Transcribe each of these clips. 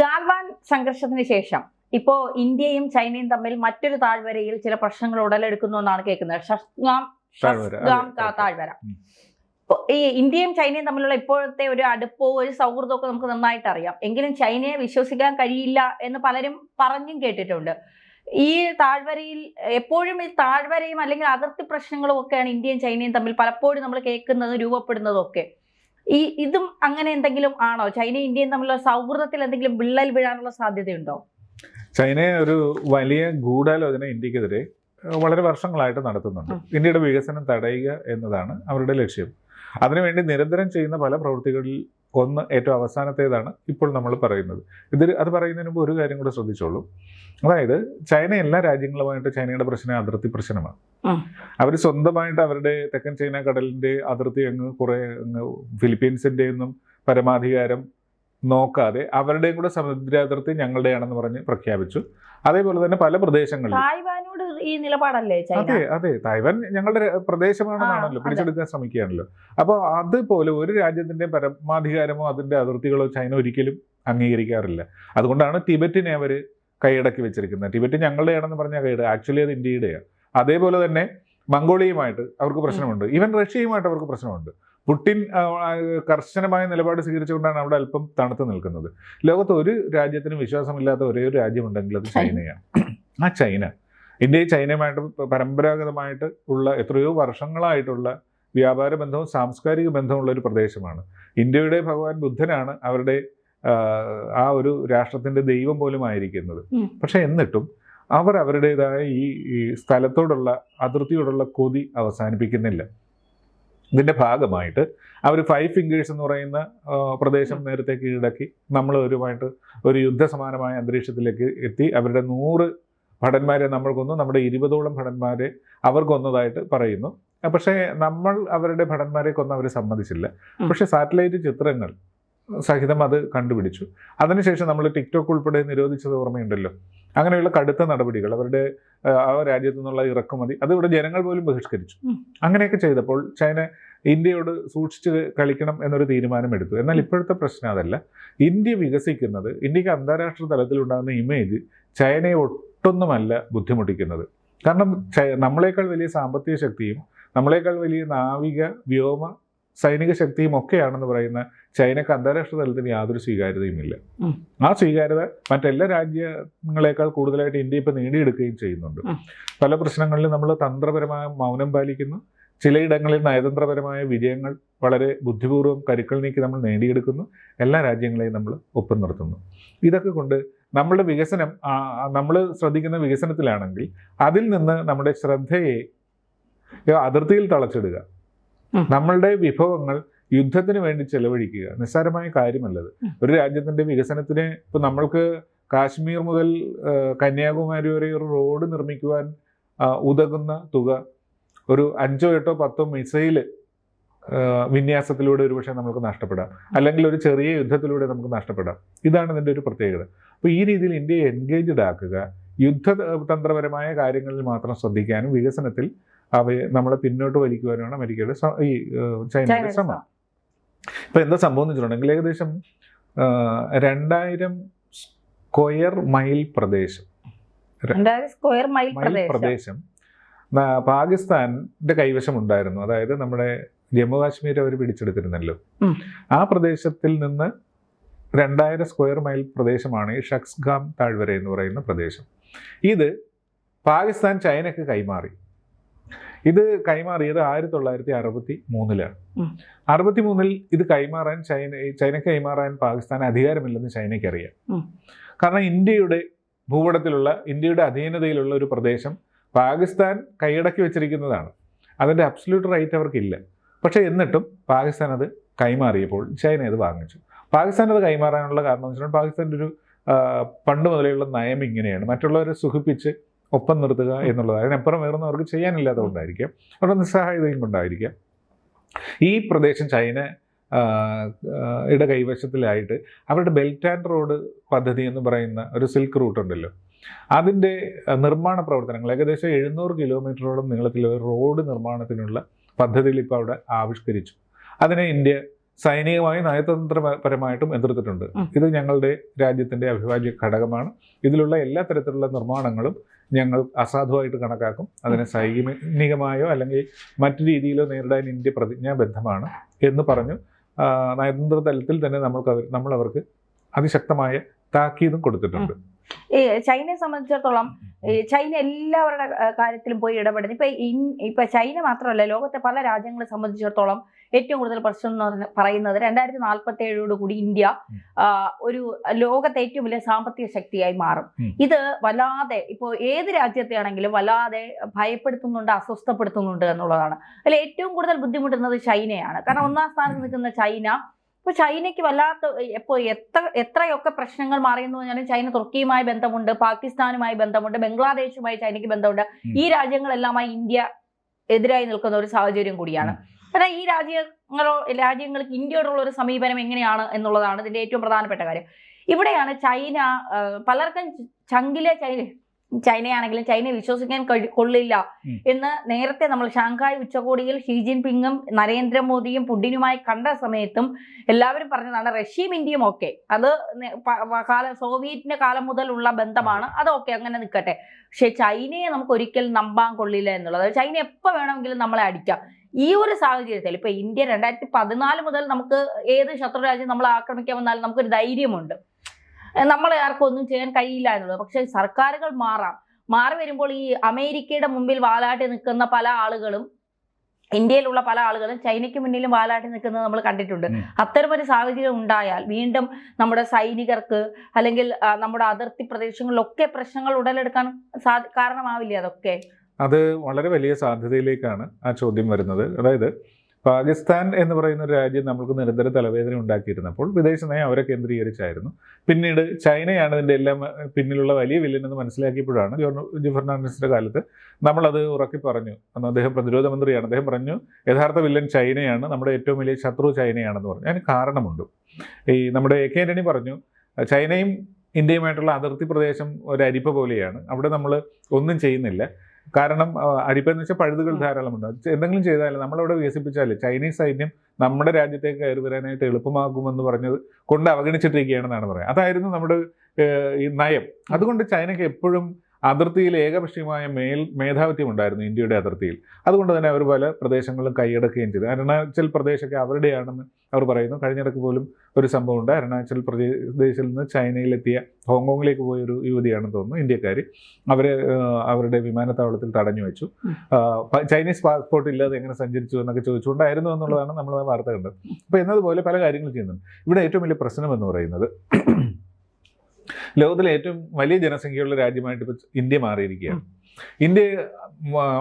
ഗാൽവാൻ സംഘർഷത്തിന് ശേഷം ഇപ്പോ ഇന്ത്യയും ചൈനയും തമ്മിൽ മറ്റൊരു താഴ്വരയിൽ ചില പ്രശ്നങ്ങൾ ഉടലെടുക്കുന്നു എന്നാണ് കേൾക്കുന്നത്. ഷസ്ഗാം ഷസ്ഗാം താഴ്വര. ഈ ഇന്ത്യയും ചൈനയും തമ്മിലുള്ള ഇപ്പോഴത്തെ ഒരു അടുപ്പോ ഒരു സൗഹൃദമോ ഒക്കെ നമുക്ക് നന്നായിട്ട് അറിയാം. എങ്കിലും ചൈനയെ വിശ്വസിക്കാൻ കഴിയില്ല എന്ന് പലരും പറഞ്ഞും കേട്ടിട്ടുണ്ട്. ഈ താഴ്വരയിൽ എപ്പോഴും ഈ താഴ്വരയും അല്ലെങ്കിൽ അതിർത്തി പ്രശ്നങ്ങളും ഒക്കെയാണ് ഇന്ത്യയും ചൈനയും തമ്മിൽ പലപ്പോഴും നമ്മൾ കേൾക്കുന്നതും രൂപപ്പെടുന്നതും ഒക്കെ ഈ ഇതും അങ്ങനെ എന്തെങ്കിലും ആണോ? ചൈനയും ഇന്ത്യയും തമ്മിലുള്ള സൗഹൃദത്തിൽ എന്തെങ്കിലും വിള്ളൽ വീഴാനുള്ള സാധ്യതയുണ്ടോ? ചൈന ഒരു വലിയ ഗൂഢാലോചന ഇന്ത്യക്കെതിരെ വളരെ വർഷങ്ങളായിട്ട് നടത്തുന്നുണ്ട്. ഇന്ത്യയുടെ വികസനം തടയുക എന്നതാണ് അവരുടെ ലക്ഷ്യം. അതിനുവേണ്ടി നിരന്തരം ചെയ്യുന്ന പല പ്രവൃത്തികളിൽ ഒന്ന് ഏറ്റവും അവസാനത്തേതാണ് ഇപ്പോൾ നമ്മൾ പറയുന്നത്. ഇതിൽ അത് പറയുന്നതിന് മുമ്പ് ഒരു കാര്യം കൂടെ ശ്രദ്ധിച്ചോളൂ. അതായത് ചൈന എല്ലാ രാജ്യങ്ങളുമായിട്ട് ചൈനയുടെ പ്രശ്നം അതിർത്തി പ്രശ്നമാണ്. അവർ സ്വന്തമായിട്ട് അവരുടെ തെക്കൻ ചൈന കടലിന്റെ അതിർത്തി അങ്ങ് കുറേ അങ്ങ് ഫിലിപ്പീൻസിന്റെ ഒന്നും പരമാധികാരം നോക്കാതെ അവരുടെയും കൂടെ സമുദ്ര സമുദ്രാതിർത്തി ഞങ്ങളുടെയാണെന്ന് പറഞ്ഞ് പ്രഖ്യാപിച്ചു. അതേപോലെ തന്നെ പല പ്രദേശങ്ങളിലും ഈ നിലപാടല്ലേ അതെ അതെ. തായ്വാൻ ഞങ്ങളുടെ പ്രദേശമാണെന്നാണല്ലോ പിടിച്ചെടുക്കാൻ ശ്രമിക്കുകയാണല്ലോ. അപ്പോൾ അതുപോലെ ഒരു രാജ്യത്തിന്റെ പരമാധികാരമോ അതിന്റെ അതിർത്തികളോ ചൈന ഒരിക്കലും അംഗീകരിക്കാറില്ല. അതുകൊണ്ടാണ് ടിബറ്റിനെ അവർ കൈയടക്കി വെച്ചിരിക്കുന്നത്. ടിബറ്റ് ഞങ്ങളുടെയാണെന്ന് പറഞ്ഞാൽ കൈയട ആക്ച്വലി അത് ഇന്ത്യയുടെയാണ് അതേപോലെ തന്നെ മംഗോളിയയുമായിട്ട് അവർക്ക് പ്രശ്നമുണ്ട്. ഈവൻ റഷ്യയുമായിട്ട് അവർക്ക് പ്രശ്നമുണ്ട്. പുടിൻ ആ, കർശനമായ നിലപാട് സ്വീകരിച്ചുകൊണ്ടാണ് അവിടെ അല്പം തണുത്ത് നിൽക്കുന്നത്. ലോകത്ത് ഒരു രാജ്യത്തിനും വിശ്വാസമില്ലാത്ത ഒരേ ഒരു രാജ്യമുണ്ടെങ്കിൽ അത് ചൈനയാണ്. ആ ചൈന. ഇന്ത്യയും ചൈനയുമായിട്ട് പരമ്പരാഗതമായിട്ട് ഉള്ള എത്രയോ വർഷങ്ങളായിട്ടുള്ള വ്യാപാര ബന്ധവും സാംസ്കാരിക ബന്ധമുള്ള ഒരു പ്രദേശമാണ്. ഇന്ത്യയുടെ ഭഗവാൻ ബുദ്ധനാണ് അവരുടെ ആ, ഒരു രാഷ്ട്രത്തിന്റെ ദൈവം പോലും ആയിരിക്കുന്നത്. പക്ഷെ എന്നിട്ടും അവർ അവരുടേതായ ഈ സ്ഥലത്തോടുള്ള അതിർത്തിയോടുള്ള കൊതി അവസാനിപ്പിക്കുന്നില്ല. ഇതിന്റെ ഭാഗമായിട്ട് അവർ ഫൈവ് ഫിംഗേഴ്സ് എന്ന് പറയുന്ന പ്രദേശം നേരത്തെ കീഴടക്കി നമ്മൾ ഒരുമായിട്ട് ഒരു യുദ്ധസമാനമായ അന്തരീക്ഷത്തിലേക്ക് എത്തി അവരുടെ നൂറ് ഭടന്മാരെ നമ്മൾ കൊന്നു നമ്മുടെ ഇരുപതോളം ഭടന്മാരെ അവർ കൊന്നതായിട്ട് പറയുന്നു. പക്ഷേ നമ്മൾ അവരുടെ ഭടന്മാരെ കൊന്ന് അവർ സമ്മതിച്ചില്ല. പക്ഷേ സാറ്റലൈറ്റ് ചിത്രങ്ങൾ സഹിതം അത് കണ്ടുപിടിച്ചു. അതിനുശേഷം നമ്മൾ ടിക്ടോക്ക് ഉൾപ്പെടെ നിരോധിച്ചത് ഓർമ്മയുണ്ടല്ലോ. അങ്ങനെയുള്ള കടുത്ത നടപടികൾ അവരുടെ ആ, ആ രാജ്യത്തു നിന്നുള്ള ഇറക്കുമതി അത് ഇവിടെ ജനങ്ങൾ പോലും ബഹിഷ്കരിച്ചു. അങ്ങനെയൊക്കെ ചെയ്തപ്പോൾ ചൈന ഇന്ത്യയോട് സൂക്ഷിച്ച് കളിക്കണം എന്നൊരു തീരുമാനമെടുത്തു എന്നാൽ ഇപ്പോഴത്തെ പ്രശ്നം അതല്ല. ഇന്ത്യ വികസിക്കുന്നത് ഇന്ത്യയ്ക്ക് അന്താരാഷ്ട്ര തലത്തിലുണ്ടാകുന്ന ഇമേജ് ചൈനയെ ഒട്ടൊന്നുമല്ല ബുദ്ധിമുട്ടിക്കുന്നത്. കാരണം നമ്മളേക്കാൾ വലിയ സാമ്പത്തിക ശക്തിയും നമ്മളെക്കാൾ വലിയ നാവിക വ്യോമ സൈനിക ശക്തിയും ഒക്കെയാണെന്ന് പറയുന്ന ചൈനക്ക് അന്താരാഷ്ട്ര തലത്തിന് യാതൊരു സ്വീകാര്യതയുമില്ല ഇല്ല. ആ സ്വീകാര്യത മറ്റെല്ലാ രാജ്യങ്ങളെക്കാൾ കൂടുതലായിട്ട് ഇന്ത്യ ഇപ്പം നേടിയെടുക്കുകയും ചെയ്യുന്നുണ്ട്. പല പ്രശ്നങ്ങളിലും നമ്മൾ തന്ത്രപരമായ മൗനം പാലിക്കുന്നു. ചിലയിടങ്ങളിൽ നയതന്ത്രപരമായ വിജയങ്ങൾ വളരെ ബുദ്ധിപൂർവം കരുക്കൾ നീക്കി നമ്മൾ നേടിയെടുക്കുന്നു. എല്ലാ രാജ്യങ്ങളെയും നമ്മൾ ഒപ്പം നിർത്തുന്നു. ഇതൊക്കെ കൊണ്ട് നമ്മളുടെ വികസനം നമ്മൾ ശ്രദ്ധിക്കുന്ന വികസനത്തിലാണെങ്കിൽ അതിൽ നിന്ന് നമ്മുടെ ശ്രദ്ധയെ അതിർത്തിയിൽ തളച്ചിടുക. നമ്മളുടെ വിഭവങ്ങൾ യുദ്ധത്തിന് വേണ്ടി ചെലവഴിക്കുക. നിസ്സാരമായ കാര്യമല്ലത്. ഒരു രാജ്യത്തിന്റെ വികസനത്തിന് ഇപ്പൊ നമ്മൾക്ക് കാശ്മീർ മുതൽ കന്യാകുമാരി വരെ ഒരു റോഡ് നിർമ്മിക്കുവാൻ ഉതകുന്ന തുക ഒരു അഞ്ചോ എട്ടോ പത്തോ മിസൈൽ വിന്യാസത്തിലൂടെ ഒരുപക്ഷെ നമുക്ക് നഷ്ടപ്പെടാം. അല്ലെങ്കിൽ ഒരു ചെറിയ യുദ്ധത്തിലൂടെ നമുക്ക് നഷ്ടപ്പെടാം. ഇതാണ് ഇതിന്റെ ഒരു പ്രത്യേകത. അപ്പോൾ ഈ രീതിയിൽ ഇന്ത്യയെ എൻഗേജ്ഡ് ആക്കുക യുദ്ധതന്ത്രപരമായ കാര്യങ്ങളിൽ മാത്രം ശ്രദ്ധിക്കാനും വികസനത്തിൽ അവയെ നമ്മളെ പിന്നോട്ട് വലിക്കുവാനുമാണ് അമേരിക്കയുടെ ഈ ചൈനയുടെ ശ്രമം. ഇപ്പൊ എന്താ സംഭവം എന്ന് വെച്ചിട്ടുണ്ടെങ്കിൽ ഏകദേശം രണ്ടായിരം സ്ക്വയർ മൈൽ പ്രദേശം. സ്ക്വയർ മൈൽ പ്രദേശം. പാകിസ്ഥാന്റെ കൈവശം ഉണ്ടായിരുന്നു. അതായത് നമ്മുടെ ജമ്മു കാശ്മീർ അവർ പിടിച്ചെടുത്തിരുന്നല്ലോ. ആ പ്രദേശത്തിൽ നിന്ന് രണ്ടായിരം സ്ക്വയർ മൈൽ പ്രദേശമാണ് ഈ ഷക്സ്ഗാം താഴ്വര എന്ന് പറയുന്ന പ്രദേശം. ഇത് പാകിസ്ഥാൻ ചൈനയ്ക്ക് കൈമാറി. ഇത് കൈമാറിയത് ആയിരത്തി തൊള്ളായിരത്തി അറുപത്തി മൂന്നിലാണ് അറുപത്തി മൂന്നിൽ ഇത് കൈമാറാൻ ചൈന ചൈനയ്ക്ക് കൈമാറാൻ പാകിസ്ഥാൻ അധികാരമില്ലെന്ന് ചൈനയ്ക്ക് അറിയാം. കാരണം ഇന്ത്യയുടെ ഭൂപടത്തിലുള്ള ഇന്ത്യയുടെ അധീനതയിലുള്ള ഒരു പ്രദേശം പാകിസ്ഥാൻ കൈയടക്കി വെച്ചിരിക്കുന്നതാണ്. അതിന്റെ അബ്സല്യൂട്ട് റൈറ്റ് അവർക്കില്ല പക്ഷേ എന്നിട്ടും പാകിസ്ഥാൻ അത് കൈമാറിയപ്പോൾ ചൈന അത് വാങ്ങിച്ചു. പാകിസ്ഥാൻ അത് കൈമാറാനുള്ള കാരണം എന്ന് വെച്ചിട്ടുണ്ടെങ്കിൽ പാകിസ്ഥാന്റെ ഒരു പണ്ട് മുതലേയുള്ള നയം ഇങ്ങനെയാണ്. മറ്റുള്ളവരെ സുഖിപ്പിച്ച് ഒപ്പം നിർത്തുക എന്നുള്ളത് അതിനപ്പുറം വേറൊന്നും അവർക്ക് ചെയ്യാനില്ലാത്തതുകൊണ്ടായിരിക്കാം അവരുടെ നിസ്സഹായതയും കൊണ്ടായിരിക്കാം. ഈ പ്രദേശം ചൈന ഇട കൈവശത്തിലായിട്ട് അവരുടെ ബെൽറ്റ് ആൻഡ് റോഡ് പദ്ധതി എന്ന് പറയുന്ന ഒരു സിൽക്ക് റൂട്ട് ഉണ്ടല്ലോ. അതിന്റെ നിർമ്മാണ പ്രവർത്തനങ്ങൾ ഏകദേശം എഴുന്നൂറ് കിലോമീറ്ററോളം നീളത്തിലുള്ള ഒരു റോഡ് നിർമ്മാണത്തിനുള്ള പദ്ധതികൾ ഇപ്പോൾ അവിടെ ആവിഷ്കരിച്ചു. അതിനെ ഇന്ത്യ സൈനികമായും നയതന്ത്രപരമായിട്ടും എതിർത്തിട്ടുണ്ട്. ഇത് ഞങ്ങളുടെ രാജ്യത്തിന്റെ അവിഭാജ്യ ഘടകമാണ്. ഇതിലുള്ള എല്ലാ തരത്തിലുള്ള നിർമ്മാണങ്ങളും ഞങ്ങൾ അസാധുവായിട്ട് കണക്കാക്കും. അതിനെ സൈനികമായോ അല്ലെങ്കിൽ മറ്റു രീതിയിലോ നേരിടാൻ ഇന്ത്യ പ്രതിജ്ഞാബദ്ധമാണ് എന്ന് പറഞ്ഞു. നയതന്ത്ര തലത്തിൽ തന്നെ നമ്മൾക്ക് നമ്മൾ അവർക്ക് അതിശക്തമായ താക്കീതും കൊടുത്തിട്ടുണ്ട്. ഈ ചൈനയെ സംബന്ധിച്ചിടത്തോളം ഈ ചൈന എല്ലാവരുടെ കാര്യത്തിലും പോയി ഇടപെടുന്നു. ഇപ്പൊ ഇപ്പൊ ചൈന മാത്രമല്ല ലോകത്തെ പല രാജ്യങ്ങളെ സംബന്ധിച്ചിടത്തോളം ഏറ്റവും കൂടുതൽ പ്രശ്നം എന്ന് പറയുന്നത് രണ്ടായിരത്തി നാൽപ്പത്തി ഏഴോട് കൂടി ഇന്ത്യ ഒരു ലോകത്തെ ഏറ്റവും വലിയ സാമ്പത്തിക ശക്തിയായി മാറും. ഇത് വല്ലാതെ ഇപ്പോൾ ഏത് രാജ്യത്തെ ആണെങ്കിലും വല്ലാതെ ഭയപ്പെടുത്തുന്നുണ്ട് അസ്വസ്ഥപ്പെടുത്തുന്നുണ്ട് എന്നുള്ളതാണ്. അതിൽ ഏറ്റവും കൂടുതൽ ബുദ്ധിമുട്ടുന്നത് ചൈനയാണ്. കാരണം ഒന്നാം സ്ഥാനത്ത് നിൽക്കുന്ന ചൈന ഇപ്പൊ ചൈനയ്ക്ക് വല്ലാത്ത ഇപ്പോൾ എത്ര എത്രയൊക്കെ പ്രശ്നങ്ങൾ മാറിയെന്ന് പറഞ്ഞാലും ചൈന തുർക്കിയുമായി ബന്ധമുണ്ട് പാകിസ്ഥാനുമായി ബന്ധമുണ്ട് ബംഗ്ലാദേശുമായി ചൈനയ്ക്ക് ബന്ധമുണ്ട്. ഈ രാജ്യങ്ങളെല്ലാമായി ഇന്ത്യ എതിരായി നിൽക്കുന്ന ഒരു സാഹചര്യം കൂടിയാണ്. എന്നാൽ ഈ രാജ്യങ്ങളോ രാജ്യങ്ങൾക്ക് ഇന്ത്യയോടുള്ള ഒരു സമീപനം എങ്ങനെയാണ് എന്നുള്ളതാണ് ഇതിന്റെ ഏറ്റവും പ്രധാനപ്പെട്ട കാര്യം. ഇവിടെയാണ് ചൈന പലർക്കും ചങ്കിലെ ചൈന ചൈനയാണെങ്കിലും ചൈനയെ വിശ്വസിക്കാൻ കൊള്ളില്ല എന്ന് നേരത്തെ നമ്മൾ ഷാങ്ഹായ് ഉച്ചകോടിയിൽ ഷീ ജിൻപിങ്ങും നരേന്ദ്രമോദിയും പുടിനുമായി കണ്ട സമയത്തും എല്ലാവരും പറഞ്ഞതാണ് റഷ്യയും ഇന്ത്യയും ഒക്കെ അത് കാല സോവിയറ്റിന്റെ കാലം മുതലുള്ള ബന്ധമാണ് അതൊക്കെ അങ്ങനെ നിൽക്കട്ടെ പക്ഷെ ചൈനയെ നമുക്ക് ഒരിക്കലും നമ്പാൻ കൊള്ളില്ല എന്നുള്ളത്. ചൈന എപ്പോൾ വേണമെങ്കിലും നമ്മളെ അടിക്കാം. ഈ ഒരു സാഹചര്യത്തിൽ ഇപ്പൊ ഇന്ത്യ രണ്ടായിരത്തി പതിനാല് മുതൽ നമുക്ക് ഏത് ശത്രു നമ്മൾ ആക്രമിക്കാൻ വന്നാലും നമുക്കൊരു ധൈര്യമുണ്ട്. നമ്മൾ നമ്മളെ ആർക്കും ഒന്നും ചെയ്യാൻ കഴിയില്ല എന്നുള്ളത്. പക്ഷെ സർക്കാരുകൾ മാറാം. മാറി വരുമ്പോൾ ഈ അമേരിക്കയുടെ മുമ്പിൽ വാലാട്ടി നിൽക്കുന്ന പല ആളുകളും ഇന്ത്യയിലുള്ള പല ആളുകളും ചൈനയ്ക്ക് മുന്നിലും വാലാട്ടി നിൽക്കുന്നത് നമ്മൾ കണ്ടിട്ടുണ്ട്. അത്തരമൊരു സാഹചര്യം ഉണ്ടായാൽ വീണ്ടും നമ്മുടെ സൈനികർക്ക് അല്ലെങ്കിൽ നമ്മുടെ അതിർത്തി പ്രദേശങ്ങളിലൊക്കെ പ്രശ്നങ്ങൾ ഉടലെടുക്കാൻ സാ കാരണമാവില്ലേ അതൊക്കെ? അത് വളരെ വലിയ സാധ്യതയിലേക്കാണ് ആ ചോദ്യം വരുന്നത്. അതായത് പാകിസ്ഥാൻ എന്ന് പറയുന്ന ഒരു രാജ്യം നമ്മൾക്ക് നിരന്തര തലവേദന ഉണ്ടാക്കിയിരുന്നപ്പോൾ വിദേശ നയം അവരെ കേന്ദ്രീകരിച്ചായിരുന്നു. പിന്നീട് ചൈനയാണ് ഇതിന്റെ എല്ലാം പിന്നിലുള്ള വലിയ വില്ലനെന്ന് മനസ്സിലാക്കിയപ്പോഴാണ് ജോർജ് ഫെർണാണ്ടസിന്റെ കാലത്ത് നമ്മളത് ഉറക്കി പറഞ്ഞു. അന്ന് അദ്ദേഹം പ്രതിരോധ മന്ത്രിയാണ്. അദ്ദേഹം പറഞ്ഞു യഥാർത്ഥ വില്ലൻ ചൈനയാണ്. നമ്മുടെ ഏറ്റവും വലിയ ശത്രു ചൈനയാണെന്ന് പറഞ്ഞു. അതിന് കാരണമുണ്ട്. ഈ നമ്മുടെ എ കെ ആന്റണി പറഞ്ഞു ചൈനയും ഇന്ത്യയുമായിട്ടുള്ള അതിർത്തി പ്രദേശം ഒരു അരിപ്പ പോലെയാണ്. അവിടെ നമ്മൾ ഒന്നും ചെയ്യുന്നില്ല. കാരണം അരിപ്പെന്ന് അരിപ്പ എന്ന് വെച്ചാൽ പഴുതുകൾ. ധാരാളമുണ്ട്. എന്തെങ്കിലും ചെയ്താലും നമ്മളവിടെ വികസിപ്പിച്ചാൽ ചൈനീസ് സൈന്യം നമ്മുടെ രാജ്യത്തേക്ക് കയറി വരാനായിട്ട് എളുപ്പമാകുമെന്ന് പറഞ്ഞത് കൊണ്ട് അവഗണിച്ചിട്ടിരിക്കുകയാണെന്നാണ് പറയുന്നത് അതായിരുന്നു നമ്മുടെ ഈ നയം. അതുകൊണ്ട് ചൈനയ്ക്ക് എപ്പോഴും അതിർത്തിയിൽ ഏകപക്ഷീയമായ മേൽ മേധാവിത്യം ഉണ്ടായിരുന്നു ഇന്ത്യയുടെ അതിർത്തിയിൽ. അതുകൊണ്ട് തന്നെ അവർ പല പ്രദേശങ്ങളും കൈയടക്കുകയും ചെയ്തു. അരുണാചൽ പ്രദേശൊക്കെ അവരുടെയാണെന്ന് അവർ പറയുന്നു. കഴിഞ്ഞിടക്ക് പോലും ഒരു സംഭവം ഉണ്ട് അരുണാചൽ പ്രദേശിൽ നിന്ന് ചൈനയിലെത്തിയ ഹോങ്കോങ്ങിലേക്ക് പോയ ഒരു യുവതിയാണെന്ന് തോന്നുന്നു ഇന്ത്യക്കാർ അവർ അവരുടെ വിമാനത്താവളത്തിൽ തടഞ്ഞു വെച്ചു. ചൈനീസ് പാസ്പോർട്ട് ഇല്ലാതെ എങ്ങനെ സഞ്ചരിച്ചു എന്നൊക്കെ ചോദിച്ചുകൊണ്ടായിരുന്നു എന്നുള്ളതാണ് നമ്മൾ ആ വാർത്ത കണ്ടത്. അപ്പോൾ എന്നതുപോലെ പല കാര്യങ്ങൾ ചെയ്യുന്നുണ്ട്. ഇവിടെ ഏറ്റവും വലിയ പ്രശ്നം എന്ന് പറയുന്നത് ലോകത്തിലെ ഏറ്റവും വലിയ ജനസംഖ്യയുള്ള രാജ്യമായിട്ട് ഇപ്പോൾ ഇന്ത്യ മാറിയിരിക്കുകയാണ്. ഇന്ത്യ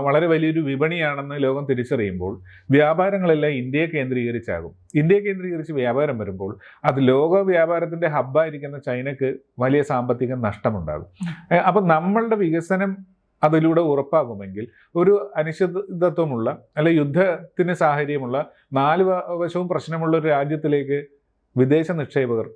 വളരെ വലിയൊരു വിപണിയാണെന്ന് ലോകം തിരിച്ചറിയുമ്പോൾ വ്യാപാരങ്ങളെല്ലാം ഇന്ത്യയെ കേന്ദ്രീകരിച്ചാകും. ഇന്ത്യയെ കേന്ദ്രീകരിച്ച് വ്യാപാരം വരുമ്പോൾ അത് ലോക വ്യാപാരത്തിന്റെ ഹബ്ബായിരിക്കുന്ന ചൈനക്ക് വലിയ സാമ്പത്തിക നഷ്ടമുണ്ടാകും. അപ്പം നമ്മളുടെ വികസനം അതിലൂടെ ഉറപ്പാകുമെങ്കിൽ ഒരു അനിശ്ചിതത്വമുള്ള അല്ലെ യുദ്ധത്തിന് സാഹചര്യമുള്ള നാല് വശവും പ്രശ്നമുള്ള ഒരു രാജ്യത്തിലേക്ക് വിദേശ നിക്ഷേപകർ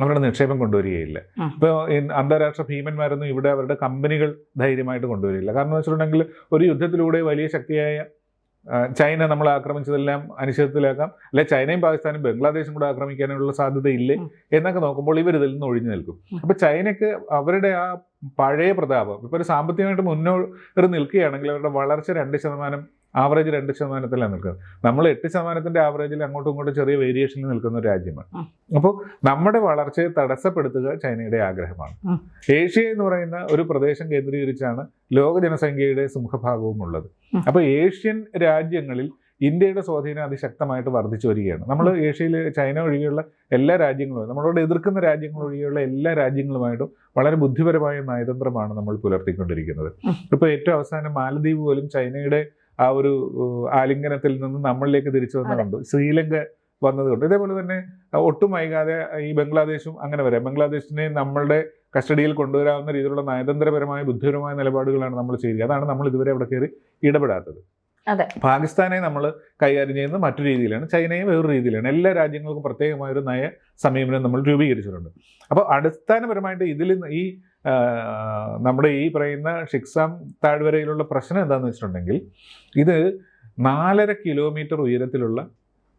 അവരുടെ നിക്ഷേപം കൊണ്ടുവരികയില്ല. ഇപ്പോൾ അന്താരാഷ്ട്ര ഭീമന്മാരൊന്നും ഇവിടെ അവരുടെ കമ്പനികൾ ധൈര്യമായിട്ട് കൊണ്ടുവരില്ല കാരണം എന്ന് വെച്ചിട്ടുണ്ടെങ്കിൽ ഒരു യുദ്ധത്തിലൂടെ വലിയ ശക്തിയായ ചൈന നമ്മൾ ആക്രമിച്ചതെല്ലാം അനിശ്ചിതത്തിലാക്കാം. അല്ലെ ചൈനയും പാകിസ്ഥാനും ബംഗ്ലാദേശും കൂടെ ആക്രമിക്കാനുള്ള സാധ്യതയില്ലേ എന്നൊക്കെ നോക്കുമ്പോൾ ഇവർ ഇതിൽ നിന്ന് ഒഴിഞ്ഞു നിൽക്കും. അപ്പോൾ അപ്പൊ ചൈനയ്ക്ക് അവരുടെ ആ പഴയ പ്രതാപം ഇപ്പൊ ഒരു സാമ്പത്തികമായിട്ട് മുന്നോട്ട് നിൽക്കുകയാണെങ്കിൽ അവരുടെ വളർച്ച രണ്ട് ശതമാനം ആവറേജ് രണ്ട് ശതമാനത്തിലാണ് നിൽക്കുന്നത് നമ്മൾ എട്ട് ശതമാനത്തിന്റെ ആവറേജിൽ അങ്ങോട്ടും ഇങ്ങോട്ടും ചെറിയ വേരിയേഷനിൽ നിൽക്കുന്ന ഒരു രാജ്യമാണ്. അപ്പോൾ നമ്മുടെ വളർച്ചയെ തടസ്സപ്പെടുത്തുക ചൈനയുടെ ആഗ്രഹമാണ്. ഏഷ്യ എന്ന് പറയുന്ന ഒരു പ്രദേശം കേന്ദ്രീകരിച്ചാണ് ലോക ജനസംഖ്യയുടെ സിംഹഭാഗവും ഉള്ളത്. അപ്പോൾ ഏഷ്യൻ രാജ്യങ്ങളിൽ ഇന്ത്യയുടെ സ്വാധീനം അതിശക്തമായിട്ട് വർദ്ധിച്ചു വരികയാണ് നമ്മൾ ഏഷ്യയിൽ ചൈന ഒഴികെയുള്ള എല്ലാ രാജ്യങ്ങളും നമ്മളോട് എതിർക്കുന്ന രാജ്യങ്ങൾ ഒഴികെയുള്ള എല്ലാ രാജ്യങ്ങളുമായിട്ടും വളരെ ബുദ്ധിപരമായ നയതന്ത്രമാണ് നമ്മൾ പുലർത്തിക്കൊണ്ടിരിക്കുന്നത്. ഇപ്പോൾ ഏറ്റവും അവസാനം മാലദ്വീപ് പോലും ചൈനയുടെ ആ ഒരു ആലിംഗനത്തിൽ നിന്ന് നമ്മളിലേക്ക് തിരിച്ചു വന്നതുകൊണ്ട് ശ്രീലങ്ക വന്നതുകൊണ്ട്. ഇതേപോലെ തന്നെ ഒട്ടും വൈകാതെ ഈ ബംഗ്ലാദേശും അങ്ങനെ വരാം. ബംഗ്ലാദേശിനെ നമ്മളുടെ കസ്റ്റഡിയിൽ കൊണ്ടുവരാവുന്ന രീതിയിലുള്ള നയതന്ത്രപരമായ ബുദ്ധിപരമായ നിലപാടുകളാണ് നമ്മൾ ചെയ്യുക. അതാണ് നമ്മൾ ഇതുവരെ അവിടെ കയറി ഇടപെടാത്തത്. അതെ. പാകിസ്ഥാനെ നമ്മൾ കൈകാര്യം ചെയ്യുന്നത് മറ്റു രീതിയിലാണ്. ചൈനയും വേറൊരു രീതിയിലാണ്. എല്ലാ രാജ്യങ്ങൾക്കും പ്രത്യേകമായ ഒരു നയ സമീപനം നമ്മൾ രൂപീകരിച്ചിട്ടുണ്ട്. അപ്പോൾ അടിസ്ഥാനപരമായിട്ട് ഇതിൽ ഈ നമ്മുടെ ഈ പറയുന്ന ഷിക്സാം താഴ്വരയിലുള്ള പ്രശ്നം എന്താണെന്ന് വെച്ചിട്ടുണ്ടെങ്കിൽ ഇത് നാലര കിലോമീറ്റർ ഉയരത്തിലുള്ള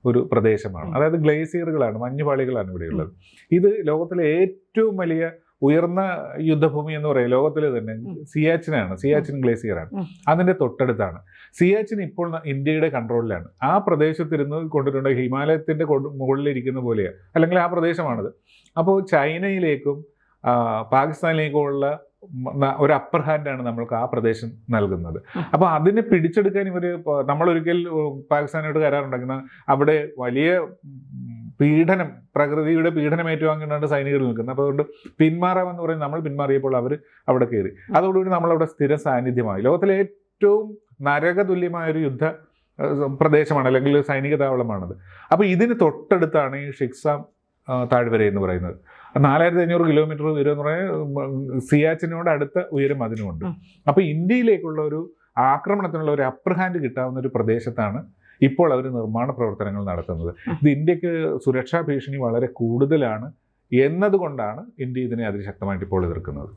ഒരു പ്രദേശമാണ്. അതായത് ഗ്ലേസിയറുകളാണ് മഞ്ഞുപാളികളാണ് ഇവിടെയുള്ളത്. ഇത് ലോകത്തിലെ ഏറ്റവും വലിയ ഉയർന്ന യുദ്ധഭൂമി എന്ന് പറയാം. ലോകത്തിലെ തന്നെ. സിയാച്ചിനാണ് സിയാച്ചിൻ ഗ്ലേസിയറാണ്. അതിന്റെ തൊട്ടടുത്താണ്. സിയാച്ചിൻ ഇപ്പോൾ ഇന്ത്യയുടെ കൺട്രോളിലാണ്. ആ പ്രദേശത്തിരുന്ന് കൊണ്ടിട്ടുണ്ട് ഹിമാലയത്തിന്റെ മുകളിലിരിക്കുന്ന പോലെയാണ് അല്ലെങ്കിൽ ആ പ്രദേശമാണത്. അപ്പോൾ ചൈനയിലേക്കും മ- ഒരു അപ്പർ ഹാൻഡാണ് നമ്മൾക്ക് ആ പ്രദേശം നൽകുന്നത്. അപ്പോൾ അതിനെ പിടിച്ചെടുക്കാൻ ഇവർ നമ്മളൊരിക്കൽ പാകിസ്ഥാനോട് കരാറുണ്ടാക്കുന്ന അവിടെ വലിയ പീഡനം പ്രകൃതിയുടെ പീഡനം ഏറ്റുവാങ്ങിയാണ് സൈനികർ നിൽക്കുന്നത്. അപ്പോൾ അതുകൊണ്ട് പിന്മാറാമെന്ന് പറയുന്നത് നമ്മൾ പിന്മാറിയപ്പോൾ അവർ അവിടെ കയറി. അതോടുകൂടി നമ്മളവിടെ സ്ഥിര സാന്നിധ്യമായി. ലോകത്തിലെ ഏറ്റവും നരകതുല്യമായ ഒരു യുദ്ധ പ്രദേശമാണ് അല്ലെങ്കിൽ സൈനിക താവളമാണത്. അപ്പോൾ ഇതിന് തൊട്ടടുത്താണ് ഈ ഷിക്സാം താഴ്വര എന്ന് പറയുന്നത്. നാലായിരത്തി അഞ്ഞൂറ് കിലോമീറ്റർ ഉയരം എന്ന് പറഞ്ഞാൽ സിയാച്ചിനോട് അടുത്ത ഉയരം അതിനുമുണ്ട്. അപ്പോൾ ഇന്ത്യയിലേക്കുള്ള ഒരു ആക്രമണത്തിനുള്ള ഒരു അപ്പർ ഹാൻഡ് കിട്ടാവുന്ന ഒരു പ്രദേശത്താണ് ഇപ്പോൾ അവർ നിർമ്മാണ പ്രവർത്തനങ്ങൾ നടത്തുന്നത്. ഇത് ഇന്ത്യയ്ക്ക് സുരക്ഷാ ഭീഷണി വളരെ കൂടുതലാണ് എന്നതുകൊണ്ടാണ് ഇന്ത്യ ഇതിനെ അതിശക്തമായിട്ട് ഇപ്പോൾ എതിർക്കുന്നത്.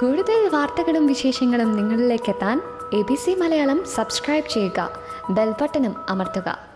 കൂടുതൽ വാർത്തകളും വിശേഷങ്ങളും നിങ്ങളിലേക്ക് എത്താൻ A B C Malayalam subscribe ചെയ്യുക. ബെൽബട്ടനും അമർത്തുക.